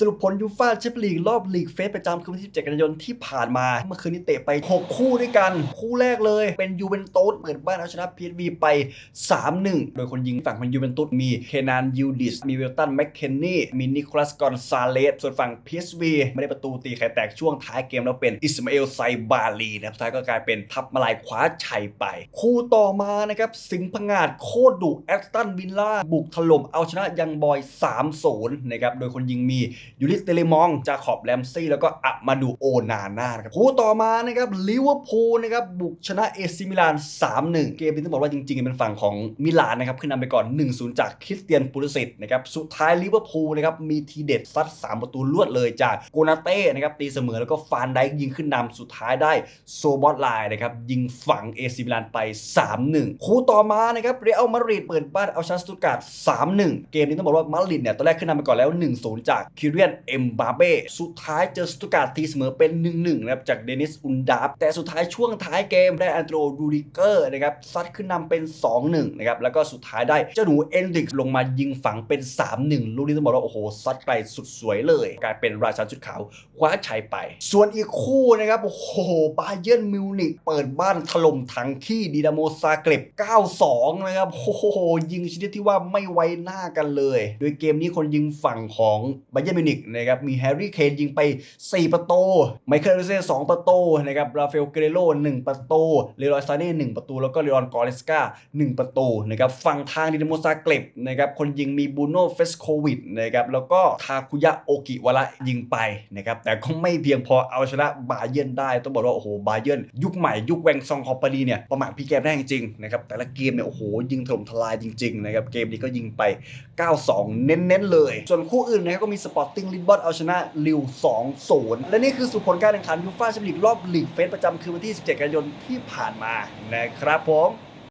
สรุปผลยูฟ่าแชมเปี้ยนลีกรอบลีกเฟสประจำคืนวันที่17กันยายนที่ผ่านมา เมื่อคืนนี้เตะไป 6 คู่ด้วยกัน คู่แรกเลยเป็นยูเวนตุสเปิดบ้านเอาชนะพีเอสวีไป 3-1 โดยคนยิงฝั่งมันยูเวนตุสมีเคนานยูดิส มีเวลตันแมคเคนนี่มีนิโคลัสกอนซาเลส ส่วนฝั่งพีเอสวีไม่ได้ประตูตีไข่แตกช่วงท้ายเกมแล้วเป็นอิสมาเอลไซบาลีนะครับท้ายก็กลายเป็นทัพมาลายคว้าชัยไป คู่ต่อมานะครับสิงห์พงาดโคตรดุแอสตันวิลล่าบุกถล่มเอาชนะยังบอย 3-0นะครับโดยคนยิงมียูริสเตเลมองจาขอบแรมซี่แล้วก็อะมาดูโอนาน่านะครับคู่ต่อมานะครับลิเวอร์พูลนะครับบุกชนะเอซิมิลาน 3-1 เกมนี้ต้องบอกว่าจริงๆ เป็นฝั่งของมิลานนะครับขึ้นนำไปก่อน 1-0 จากคริสเตียนปูลิสิตนะครับสุดท้ายลิเวอร์พูลนะครับมีทีเด็ดซัด 3 ประตูลวดเลยจากโกนาเต้นะครับตีเสมอแล้วก็ฟานไดยิงขึ้นนำสุดท้ายได้โซบอตไลน์นะครับยิงฝังเอซิมิลานไป 3-1 คู่ต่อมานะครับเรอัลมาดริดเปิดบ้านเอาชนะสตุตการ์ด3-1 เกมนี้ต้องบอกว่ามาดริดเนี่ยตอนแรกขึ้นนำไปก่อนแล้ว 1-0 จากคิเรียนเอ็มบาเบ้สุดท้ายเจอสตุการ์ดตีเสมอเป็น 1-1นะครับจากเดนิสอุนดาฟแต่สุดท้ายช่วงท้ายเกมได้อันโดรดูริเกอร์นะครับซัดขึ้นนำเป็น 2-1นะครับแล้วก็สุดท้ายได้เจ้าหนูเอนดิกลงมายิงฝังเป็น 3-1 ลูกนี้ต้องบอกว่าโอ้โหซัดไกลสุดสวยเลย กลายเป็นราชาชุดขาวคว้าชัยไป ส่วนอีกคู่นะครับโอ้โหบาเยิร์นมิวนิกเปิดบ้านถล่มถังขี้ดีนาโมซาเกร็บ9-2นะครับโอ้โหยิงชนิดที่ว่าไม่ไว้หน้ากันเลย โดยเกมนี้คนยิงฝั่งของบาเยิร์นมิวนิกนะครับมีแฮร์รี่เคนยิงไป 4 ประตูไมเคิลเรเซ่2ประตูนะครับราฟาเอลเกเรโร1ประตูเลรอยซาเน่1ประตู แล้วก็เลรอนกอเรสกา1ประตูนะครับฝั่งทางดินาโมซาเกร็บนะครับคนยิงมีบูโน่เฟสโควิดนะครับแล้วก็ทาคุยะโอกิวาระยิงไปนะครับแต่ก็ไม่เพียงพอเอาชนะบาเยิร์นได้ ต้องบอกว่า โอ้โห บาเยิร์นยุคใหม่ยุคแวงซองคอปปานีเนี่ยประมาทพี่แกมได้จริงๆนะครับแต่ละเกมเนี่ยโอ้โห ยิงถล่มทลายจริงๆนะครับเกมนี้ก็ยิงไป 9-2 เน้นๆเลย ส่วนคู่อื่นนะครับก็มีสปอร์ตงลิสบอนเอาชนะลิว2-0 และนี่คือสุดผลการแข่งขันยูฟ่าแชมเปี้ยนลีกรอบลีกเฟสประจำคืนวันที่ 17 กันยายนที่ผ่านมานะครับผม